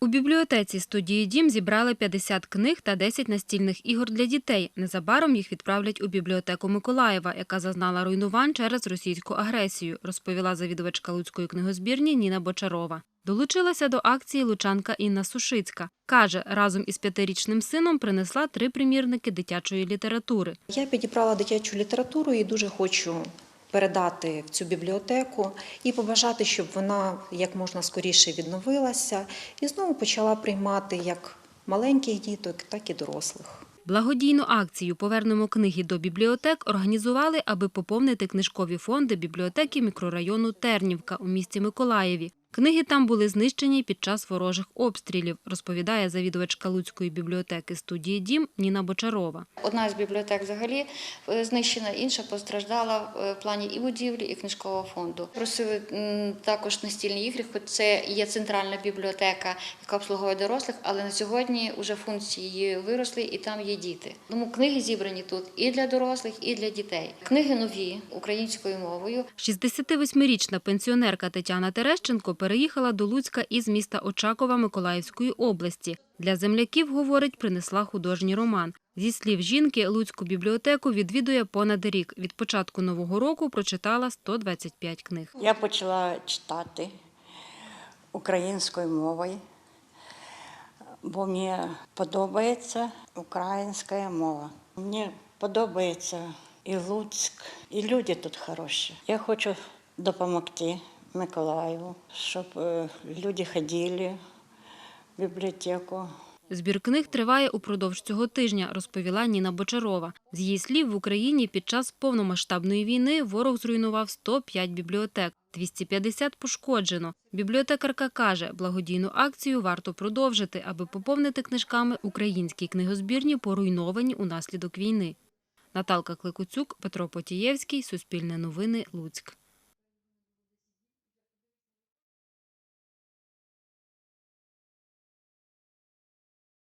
У бібліотеці студії Дім зібрали 50 книг та 10 настільних ігор для дітей. Незабаром їх відправлять у бібліотеку Миколаєва, яка зазнала руйнувань через російську агресію, розповіла завідувачка Луцької книгозбірні Ніна Бочарова. Долучилася до акції лучанка Інна Сушицька. Каже, разом із п'ятирічним сином принесла три примірники дитячої літератури. Я підібрала дитячу літературу і дуже хочу передати в цю бібліотеку і побажати, щоб вона як можна скоріше відновилася і знову почала приймати як маленьких діток, так і дорослих. Благодійну акцію Повернемо книги до бібліотек організували, аби поповнити книжкові фонди бібліотеки мікрорайону Тернівка у місті Миколаєві. Книги там були знищені під час ворожих обстрілів, розповідає завідувачка Луцької бібліотеки студії Дім Ніна Бочарова. Одна з бібліотек взагалі е, знищена, інша постраждала е, в плані і будівлі, і книжкового фонду. Просили також настільні ігри, хоч це є центральна бібліотека, яка обслуговує дорослих, але на сьогодні вже функції її виросли і там є діти. Тому книги зібрані тут і для дорослих, і для дітей. Книги нові українською мовою. 68-річна пенсіонерка Тетяна Терещенко переїхала до Луцька із міста Очакова Миколаївської області. Для земляків, говорить, принесла художній роман. Зі слів жінки, Луцьку бібліотеку відвідує понад рік. Від початку нового року прочитала 125 книг. Я почала читати українською мовою, бо мені подобається українська мова. Мені подобається і Луцьк, і люди тут хороші. Я хочу допомогти Миколаєву, щоб е, люди ходили в бібліотеку. Збір книг триває упродовж цього тижня, розповіла Ніна Бочарова. З її слів, в Україні під час повномасштабної війни ворог зруйнував 105 бібліотек, 250 пошкоджено. Бібліотекарка каже, благодійну акцію варто продовжити, аби поповнити книжками українські книгозбірні, поруйновані унаслідок війни. Наталка Кликуцюк, Петро Потієвський, Суспільне новини, Луцьк.